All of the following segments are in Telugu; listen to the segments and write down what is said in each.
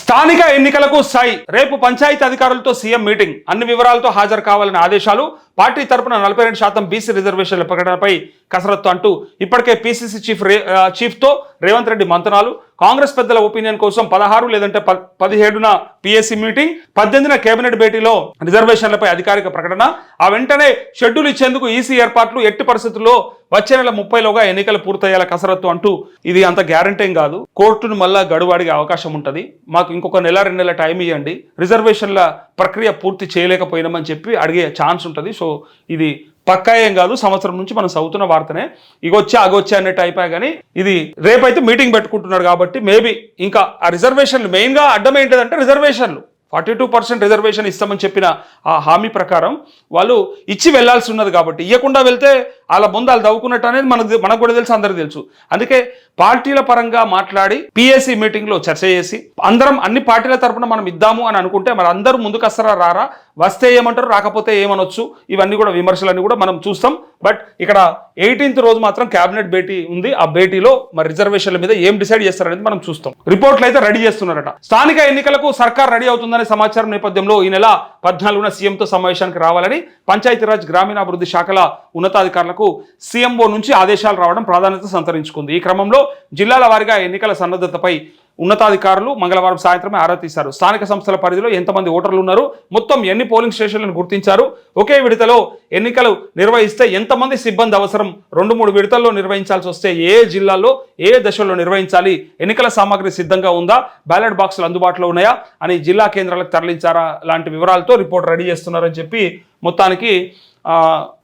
స్థానిక ఎన్నికలకు సై. రేపు పంచాయతీ అధికారులతో సీఎం మీటింగ్. అన్ని వివరాలతో హాజరు కావాలని ఆదేశాలు. పార్టీ తరపున నలభై రెండు శాతం బీసీ రిజర్వేషన్ల ప్రకటనపై కసరత్తు అంటూ ఇప్పటికే పీసీసీ చీఫ్ రే చీఫ్తో రేవంత్ రెడ్డి మంతనాలు. కాంగ్రెస్ పెద్దల ఒపీనియన్ కోసం పదహారు లేదంటే ప- పదిహేడున పిఎస్సీ మీటింగ్ పద్దెనిమిదిన కేబినెట్ భేటీలో రిజర్వేషన్లపై అధికారిక ప్రకటన. ఆ వెంటనే షెడ్యూల్ ఇచ్చేందుకు ఈసీ ఏర్పాట్లు ఎట్టి పరిస్థితుల్లో వచ్చే నెల ముప్పైలోగా ఎన్నికలు పూర్తయ్యేలా కసరత్తు అంటూ ఇది అంత గ్యారంటీ కాదు. కోర్టును మళ్ళా గడువు అడిగే అవకాశం ఉంటుంది. మాకు ఇంకొక నెల రెండు నెలల టైం ఇవ్వండి రిజర్వేషన్ల ప్రక్రియ పూర్తి చేయలేకపోయినామని చెప్పి అడిగే ఛాన్స్ ఉంటుంది. సో ఇది పక్కా ఏం కాదు సంవత్సరం నుంచి మనం చదువుతున్న వార్తనే. ఇగొచ్చా అగొచ్చా అన్నట్టు అయిపోయా కానీ ఇది రేపైతే మీటింగ్ పెట్టుకుంటున్నారు కాబట్టి మేబీ ఇంకా ఆ రిజర్వేషన్లు మెయిన్గా అడ్డం ఏంటంటే రిజర్వేషన్లు. ఫార్టీ టూ పర్సెంట్ రిజర్వేషన్ ఇస్తామని చెప్పిన ఆ హామీ ప్రకారం వాళ్ళు ఇచ్చి వెళ్ళాల్సి ఉన్నది కాబట్టి. ఇవ్వకుండా వెళ్తే వాళ్ళ ముందు వాళ్ళు దవ్వుకున్నట్టు అనేది మనకు మనకు కూడా తెలుసు అందరికీ తెలుసు. అందుకే పార్టీల పరంగా మాట్లాడి పిఎస్సి మీటింగ్లో చర్చ చేసి అందరం అన్ని పార్టీల తరపున మనం ఇద్దాము అని అనుకుంటే మరి అందరూ ముందుకు వస్తారా రారా? వస్తే ఏమంటారు రాకపోతే ఏమనొచ్చు? ఇవన్నీ కూడా విమర్శలన్నీ కూడా మనం చూస్తాం. బట్ ఇక్కడ ఎయిటీన్త్ రోజు మాత్రం క్యాబినెట్ భేటీ ఉంది. ఆ భేటీలో మరి రిజర్వేషన్ల మీద ఏం డిసైడ్ చేస్తారనేది మనం చూస్తాం. రిపోర్ట్లు అయితే రెడీ చేస్తున్నారట. స్థానిక ఎన్నికలకు సర్కార్ రెడీ అవుతుందనే సమాచారం నేపథ్యంలో ఈ నెల పద్నాలుగున సీఎంతో సమావేశానికి రావాలని పంచాయతీరాజ్ గ్రామీణాభివృద్ధి శాఖల ఉన్నతాధికారులకు సీఎంఓ నుంచి ఆదేశాలు రావడం ప్రాధాన్యత సంతరించుకుంది. ఈ క్రమంలో జిల్లాల వారీగా ఎన్నికల సన్నద్ధతపై ఉన్నతాధికారులు మంగళవారం సాయంత్రమే ఆరా తీశారు. స్థానిక సంస్థల పరిధిలో ఎంతమంది ఓటర్లు ఉన్నారు? మొత్తం ఎన్ని పోలింగ్ స్టేషన్లను గుర్తించారు? ఒకే విడతలో ఎన్నికలు నిర్వహిస్తే ఎంతమంది సిబ్బంది అవసరం? రెండు మూడు విడతల్లో నిర్వహించాల్సి వస్తే ఏ జిల్లాలో ఏ దశలో నిర్వహించాలి? ఎన్నికల సామాగ్రి సిద్ధంగా ఉందా? బ్యాలెట్ బాక్సులు అందుబాటులో ఉన్నాయా? అని జిల్లా కేంద్రాలకు తరలించారా? లాంటి వివరాలతో రిపోర్ట్ రెడీ చేస్తున్నారని చెప్పి మొత్తానికి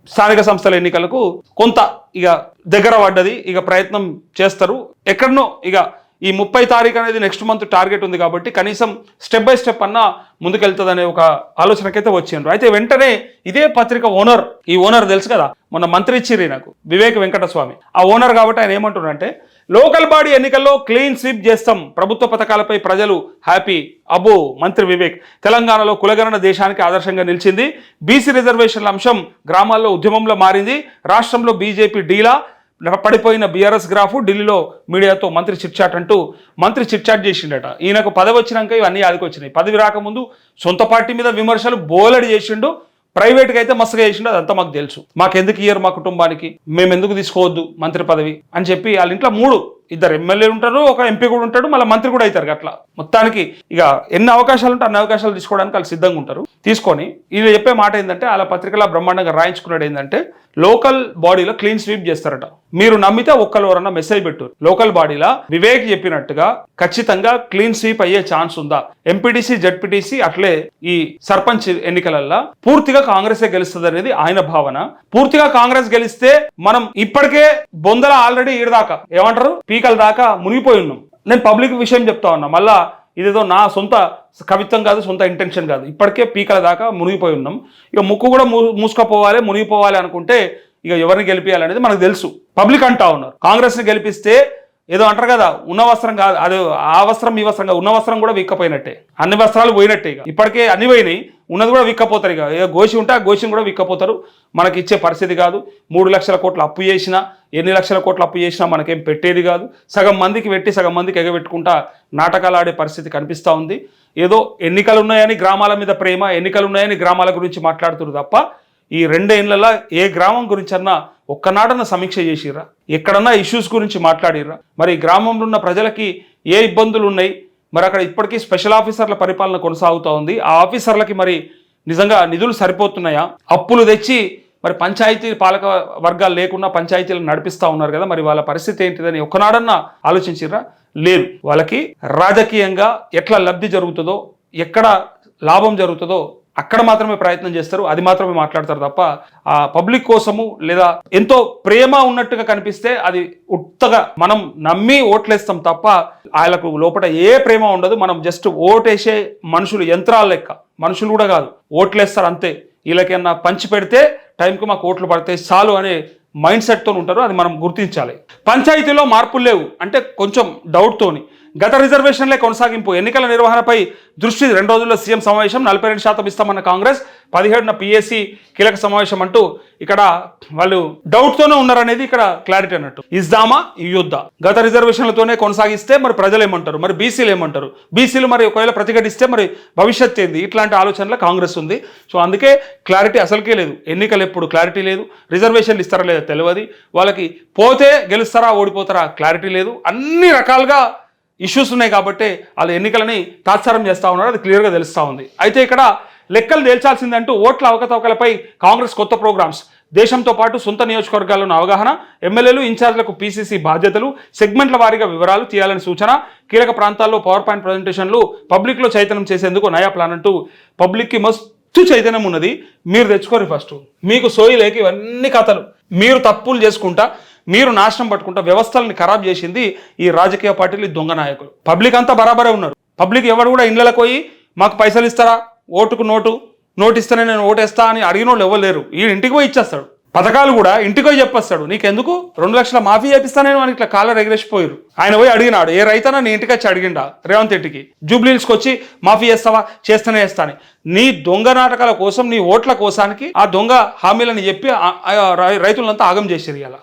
స్థానిక సంస్థల ఎన్నికలకు కొంత ఇక దగ్గర పడ్డది ఇక ప్రయత్నం చేస్తారు. ఎక్కడనో ఇక ఈ ముప్పై తారీఖు అనేది నెక్స్ట్ మంత్ టార్గెట్ ఉంది కాబట్టి కనీసం స్టెప్ బై స్టెప్ అన్నా ముందుకెళ్తుందనే ఒక ఆలోచనకైతే వచ్చిండ్రు. అయితే వెంటనే ఇదే పత్రిక ఓనర్ ఈ ఓనర్ తెలుసు కదా మొన్న మంత్రి ఇచ్చిర్రి నాకు వివేక్ వెంకటస్వామి. ఆ ఓనర్ కాబట్టి ఆయన ఏమంటున్నారంటే లోకల్ బాడీ ఎన్నికల్లో క్లీన్ స్వీప్ చేస్తాం. ప్రభుత్వ పథకాలపై ప్రజలు హ్యాపీ అబ్బో మంత్రి వివేక్ తెలంగాణలో కులగణన దేశానికి ఆదర్శంగా నిలిచింది. బీసీ రిజర్వేషన్ల అంశం గ్రామాల్లో ఉద్యమంలో మారింది. రాష్ట్రంలో బీజేపీ డీలా. పడిపోయిన బీఆర్ఎస్ గ్రాఫ్ ఢిల్లీలో మీడియాతో మంత్రి చిట్చాట్ అంటూ మంత్రి చిట్చాట్ చేసిండట. ఈయనకు పదవి వచ్చినాక ఇవన్నీ ఆదికి వచ్చినాయి. పదవి రాకముందు సొంత పార్టీ మీద విమర్శలు బోలెడు చేసిండు ప్రైవేట్గా అయితే మస్తుగా చేసిండు అదంతా మాకు తెలుసు. మాకెందుకు ఇయ్యరు మా కుటుంబానికి? మేము ఎందుకు తీసుకోవద్దు మంత్రి పదవి? అని చెప్పి వాళ్ళ ఇంట్లో మూడు ఇద్దరు ఎమ్మెల్యేలు ఉంటారు ఒక ఎంపీ కూడా ఉంటాడు మళ్ళీ మంత్రి కూడా అవుతారు అట్లా మొత్తానికి ఇక ఎన్ని అవకాశాలు ఉంటే అన్ని అవకాశాలు తీసుకోవడానికి వాళ్ళు సిద్ధంగా ఉంటారు. తీసుకొని ఇది చెప్పే మాట ఏంటంటే అలా పత్రికలా బ్రహ్మాండంగా రాయించుకున్నాడు ఏంటంటే లోకల్ బాడీలో క్లీన్ స్వీప్ చేస్తారట. మీరు నమ్మితే ఒక్కరు ఎవరన్నా మెసేజ్ పెట్టు. లోకల్ బాడీలో వివేక్ చెప్పినట్టుగా ఖచ్చితంగా క్లీన్ స్వీప్ అయ్యే ఛాన్స్ ఉందా? ఎంపీటీసీ జడ్పీటీసీ అట్లే ఈ సర్పంచ్ ఎన్నికలల్లో పూర్తిగా కాంగ్రెసే గెలుస్తుంది అనేది ఆయన భావన. పూర్తిగా కాంగ్రెస్ గెలిస్తే మనం ఇప్పటికే బొందల ఆల్రెడీ ఈడదాకా. ఏమంటారు? పీకల దాకా మునిగిపోయి ఉన్నాం. నేను పబ్లిక్ విషయం చెప్తా ఉన్నా. మళ్ళా ఇదేదో నా సొంత కవిత్వం కాదు సొంత ఇంటెన్షన్ కాదు. ఇప్పటికే పీకల దాకా మునిగిపోయి ఉన్నాం. ఇక ముక్కు కూడా మూ మూసుకపోవాలి మునిగిపోవాలి అనుకుంటే ఇక ఎవరిని గెలిపించాలనేది మనకు తెలుసు. పబ్లిక్ అంటా ఉన్నారు. కాంగ్రెస్ని గెలిపిస్తే ఏదో అంటారు కదా ఉన్న వస్త్రం కాదు అది ఆ వస్త్రం ఈ వస్త్రం కాదు ఉన్న వస్త్రం కూడా విక్కపోయినట్టే. అన్ని వస్త్రాలు పోయినట్టే ఇక. ఇప్పటికే అన్ని పోయినాయి ఉన్నది కూడా విక్కపోతారు ఇక. ఏదో గోషి ఉంటే ఆ గోషిని కూడా విక్కపోతారు. మనకి ఇచ్చే పరిస్థితి కాదు. మూడు లక్షల కోట్లు అప్పు చేసినా ఎన్ని లక్షల కోట్లు అప్పు చేసినా మనకేం పెట్టేది కాదు. సగం మందికి పెట్టి సగం మందికి ఎగబెట్టుకుంటా నాటకాలు ఆడే పరిస్థితి కనిపిస్తూ ఉంది. ఏదో ఎన్నికలు ఉన్నాయని గ్రామాల మీద ప్రేమ ఎన్నికలు ఉన్నాయని గ్రామాల గురించి మాట్లాడుతున్నారు తప్ప ఈ రెండేళ్ళలో ఏ గ్రామం గురించి అన్నా సమీక్ష చేసిర్రా? ఎక్కడన్నా ఇష్యూస్ గురించి మాట్లాడిర్రా? మరి గ్రామంలో ఉన్న ప్రజలకి ఏ ఇబ్బందులు ఉన్నాయి? మరి అక్కడ ఇప్పటికీ స్పెషల్ ఆఫీసర్ల పరిపాలన కొనసాగుతూ ఉంది. ఆ ఆఫీసర్లకి మరి నిజంగా నిధులు సరిపోతున్నాయా? అప్పులు తెచ్చి మరి పంచాయతీ పాలక వర్గాలు లేకుండా పంచాయతీలు నడిపిస్తూ ఉన్నారు కదా మరి వాళ్ళ పరిస్థితి ఏంటిదని ఒక్కనాడన్నా ఆలోచించిర్రా? లేదు. వాళ్ళకి రాజకీయంగా ఎట్లా లబ్ధి జరుగుతుందో ఎక్కడ లాభం జరుగుతుందో అక్కడ మాత్రమే ప్రయత్నం చేస్తారు అది మాత్రమే మాట్లాడతారు తప్ప ఆ పబ్లిక్ కోసము లేదా ఎంతో ప్రేమ ఉన్నట్టుగా కనిపిస్తే అది ఉత్తగా మనం నమ్మి ఓట్లేస్తాం తప్ప వాళ్ళకు లోపల ఏ ప్రేమ ఉండదు. మనం జస్ట్ ఓటేసే మనుషులు యంత్రాల లెక్క మనుషులు కూడా కాదు. ఓట్లేస్తారు అంతే. వీళ్ళకన్నా పంచి పెడితే టైంకి మాకు ఓట్లు పడితే చాలు అనే మైండ్ సెట్తో ఉంటారు అది మనం గుర్తించాలి. పంచాయతీలో మార్పులు లేవు. అంటే కొంచెం డౌట్తోని గత రిజర్వేషన్లే కొనసాగింపు. ఎన్నికల నిర్వహణపై దృష్టి రెండు రోజుల్లో సీఎం సమావేశం నలభై రెండు శాతం ఇస్తామన్న కాంగ్రెస్ పదిహేడున పిఎస్సి కీలక సమావేశం అంటూ ఇక్కడ వాళ్ళు డౌట్తోనే ఉన్నారనేది ఇక్కడ క్లారిటీ అన్నట్టు. ఇద్దామా ఇయ్యొద్దా గత రిజర్వేషన్లతోనే కొనసాగిస్తే మరి ప్రజలు ఏమంటారు మరి బీసీలు ఏమంటారు బీసీలు మరి ఒకవేళ ప్రతిఘటిస్తే మరి భవిష్యత్ ఏంది? ఇట్లాంటి ఆలోచనలో కాంగ్రెస్ ఉంది. సో అందుకే క్లారిటీ అసలుకే లేదు. ఎన్నికలు ఎప్పుడు క్లారిటీ లేదు. రిజర్వేషన్లు ఇస్తారా లేదా తెలియదు వాళ్ళకి పోతే గెలుస్తారా ఓడిపోతారా క్లారిటీ లేదు. అన్ని రకాలుగా ఇష్యూస్ ఉన్నాయి కాబట్టి వాళ్ళు ఎన్నికలని తాత్సారం చేస్తూ ఉన్నారు అది క్లియర్గా తెలుస్తూ ఉంది. అయితే ఇక్కడ లెక్కలు తేల్చాల్సిందంటూ ఓట్ల అవకతవకలపై కాంగ్రెస్ కొత్త ప్రోగ్రామ్స్. దేశంతో పాటు సొంత నియోజకవర్గాల్లోని అవగాహన ఎమ్మెల్యేలు ఇన్ఛార్జ్లకు పీసీసీ బాధ్యతలు సెగ్మెంట్ల వారీగా వివరాలు తీయాలని సూచన కీలక ప్రాంతాల్లో పవర్ పాయింట్ ప్రజెంటేషన్లు పబ్లిక్లో చైతన్యం చేసేందుకు నయా ప్లాన్ అంటూ పబ్లిక్కి మస్తు చైతన్యం ఉన్నది. మీరు తెచ్చుకోరు ఫస్ట్ మీకు సోయి లేక ఇవన్నీ కథలు. మీరు తప్పులు చేసుకుంటా మీరు నాశనం పట్టుకుంటా వ్యవస్థలను ఖరాబ్ చేసింది ఈ రాజకీయ పార్టీలు ఈ దొంగ నాయకులు. పబ్లిక్ అంతా బరాబరే ఉన్నారు. పబ్లిక్ ఎవరు కూడా ఇండ్లకు పోయి మాకు పైసలు ఇస్తారా? ఓటుకు నోటు. నోటు ఇస్తేనే నేను ఓటేస్తా అని అడిగిన వాళ్ళు ఎవరు లేరు. ఈ ఇంటికి పోయి ఇచ్చేస్తాడు. పథకాలు కూడా ఇంటికి పోయి చెప్పేస్తాడు. నీకెందుకు? రెండు లక్షల మాఫీ చేపిస్తానని అని ఇట్లా కాలర్ ఎగరేసిపోయారు ఆయన పోయి అడిగినాడు ఏ రైతనా నీ ఇంటికి వచ్చి అడిగిండా? రేవంత్ రెడ్డికి. జూబ్లీస్కి వచ్చి మాఫీ చేస్తావా? చేస్తేనే చేస్తాని నీ దొంగ నాటకాల కోసం నీ ఓట్ల కోసానికి ఆ దొంగ హామీలని చెప్పి రై- రైతులంతా ఆగం చేసేది ఇలా